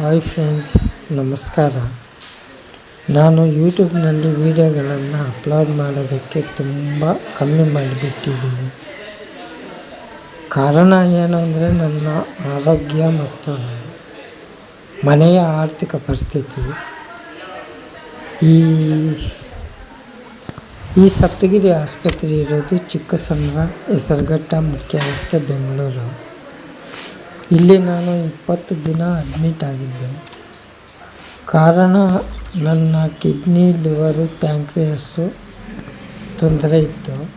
Hi friends, ನಮಸ್ಕಾರ. ನಾನು ಯೂಟ್ಯೂಬ್ನಲ್ಲಿ ವೀಡಿಯೋಗಳನ್ನು ಅಪ್ಲೋಡ್ ಮಾಡೋದಕ್ಕೆ ತುಂಬ ಕಮ್ಮಿ ಮಾಡಿಬಿಟ್ಟಿದ್ದೀನಿ. ಕಾರಣ ಏನು ಅಂದರೆ ನನ್ನ ಆರೋಗ್ಯ ಮತ್ತು ಮನೆಯ ಆರ್ಥಿಕ ಪರಿಸ್ಥಿತಿ. ಈ ಈ ಸಪ್ತಗಿರಿ ಆಸ್ಪತ್ರೆ ಇರೋದು ಚಿಕ್ಕಸಂದ್ರ, ಹೆಸರುಘಟ್ಟ ಮುಖ್ಯ ರಸ್ತೆ ಬೆಂಗಳೂರು. ಇಲ್ಲಿ ನಾನು ಇಪ್ಪತ್ತು ದಿನ ಅಡ್ಮಿಟ್ ಆಗಿದ್ದೆ. ಕಾರಣ, ನನ್ನ ಕಿಡ್ನಿ, ಲಿವರು ಪ್ಯಾಂಕ್ರಿಯಸ್ಸು ತೊಂದರೆ ಇತ್ತು.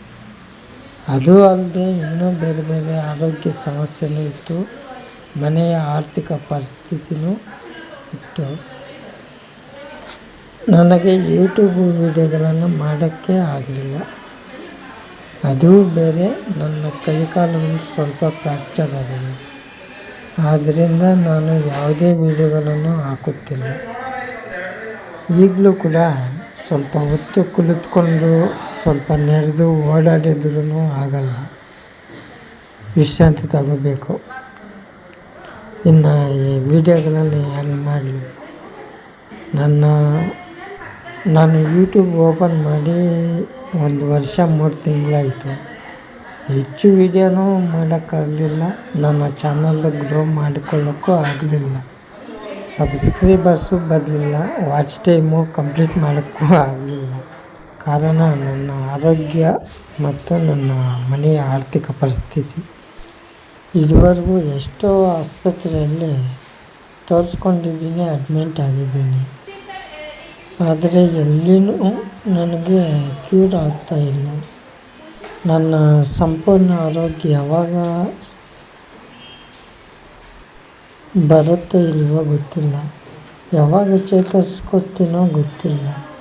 ಅದು ಅಲ್ಲದೆ ಇನ್ನೂ ಬೇರೆ ಬೇರೆ ಆರೋಗ್ಯ ಸಮಸ್ಯೆನೂ ಇತ್ತು. ಮನೆಯ ಆರ್ಥಿಕ ಪರಿಸ್ಥಿತಿನೂ ಇತ್ತು. ನನಗೆ ಯೂಟ್ಯೂಬ್ ವೀಡಿಯೋಗಳನ್ನು ಮಾಡೋಕ್ಕೆ ಆಗಲಿಲ್ಲ. ಅದು ಬೇರೆ ನನ್ನ ಕೈಕಾಲನ್ನು ಸ್ವಲ್ಪ ಫ್ರ್ಯಾಕ್ಚರ್ ಆಗಿದೆ. ಆದ್ದರಿಂದ ನಾನು ಯಾವುದೇ ವೀಡಿಯೋಗಳನ್ನು ಹಾಕುತ್ತಿಲ್ಲ. ಈಗಲೂ ಕೂಡ ಸ್ವಲ್ಪ ಹೊತ್ತು ಕುಳಿತುಕೊಂಡು ಸ್ವಲ್ಪ ನಡೆದು ಓಡಾಡಿದ್ರೂ ಆಗಲ್ಲ. ವಿಶ್ರಾಂತಿ ತಗೋಬೇಕು. ಇನ್ನು ಈ ವಿಡಿಯೋಗಳನ್ನು ಹೆಂಗೆ ಮಾಡಲಿ. ನನ್ನ, ನಾನು ಯೂಟ್ಯೂಬ್ ಓಪನ್ ಮಾಡಿ ಒಂದು ವರ್ಷ ಮೂರು ತಿಂಗಳಾಯಿತು. ಹೆಚ್ಚು ವೀಡಿಯೋನೂ ಮಾಡೋಕ್ಕಾಗಲಿಲ್ಲ ನನ್ನ ಚಾನಲ್ ಗ್ರೋ ಮಾಡಿಕೊಳ್ಳೋಕ್ಕೂ ಆಗಲಿಲ್ಲ. ಸಬ್ಸ್ಕ್ರೈಬರ್ಸು ಬರಲಿಲ್ಲ. ವಾಚ್ ಟೈಮು ಕಂಪ್ಲೀಟ್ ಮಾಡೋಕ್ಕೂ ಆಗಲಿಲ್ಲ. ಕಾರಣ ನನ್ನ ಆರೋಗ್ಯ ಮತ್ತು ನನ್ನ ಮನೆಯ ಆರ್ಥಿಕ ಪರಿಸ್ಥಿತಿ. ಇದುವರೆಗೂ ಎಷ್ಟೋ ಆಸ್ಪತ್ರೆಯಲ್ಲಿ ತೋರಿಸ್ಕೊಂಡಿದ್ದೀನಿ ಅಡ್ಮಿಂಟ್ ಆಗಿದ್ದೀನಿ. ಆದರೆ ಎಲ್ಲಿಯೂ ನನಗೆ ಕ್ಯೂರ್ ಆಗ್ತಾಯಿಲ್ಲ ನನ್ನ ಸಂಪೂರ್ಣ ಆರೋಗ್ಯ ಯಾವಾಗ ಬರುತ್ತೋ ಇಲ್ವೋ ಗೊತ್ತಿಲ್ಲ. ಯಾವಾಗ ಚೇತರಿಸ್ಕೊಳ್ತೀನೋ ಗೊತ್ತಿಲ್ಲ.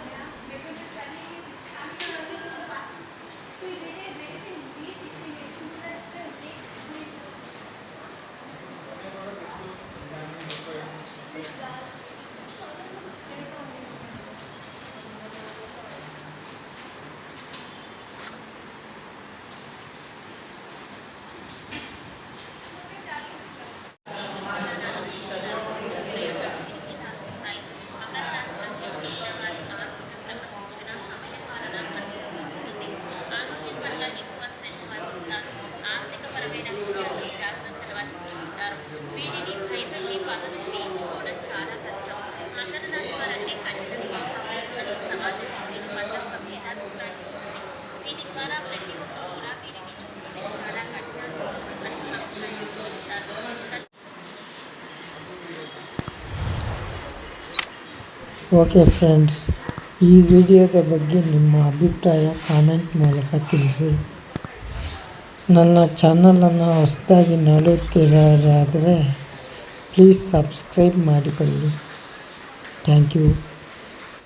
ಓಕೆ ಫ್ರೆಂಡ್ಸ್ ಈ ವಿಡಿಯೋದ ಬಗ್ಗೆ ನಿಮ್ಮ ಅಭಿಪ್ರಾಯ ಕಾಮೆಂಟ್ ಮೂಲಕ ತಿಳಿಸಿ. ನನ್ನ ಚಾನಲನ್ನು ಹೊಸದಾಗಿ ನೋಡುತ್ತಿರೋರಾದರೆ ಪ್ಲೀಸ್ ಸಬ್ಸ್ಕ್ರೈಬ್ ಮಾಡಿಕೊಳ್ಳಿ. Thank you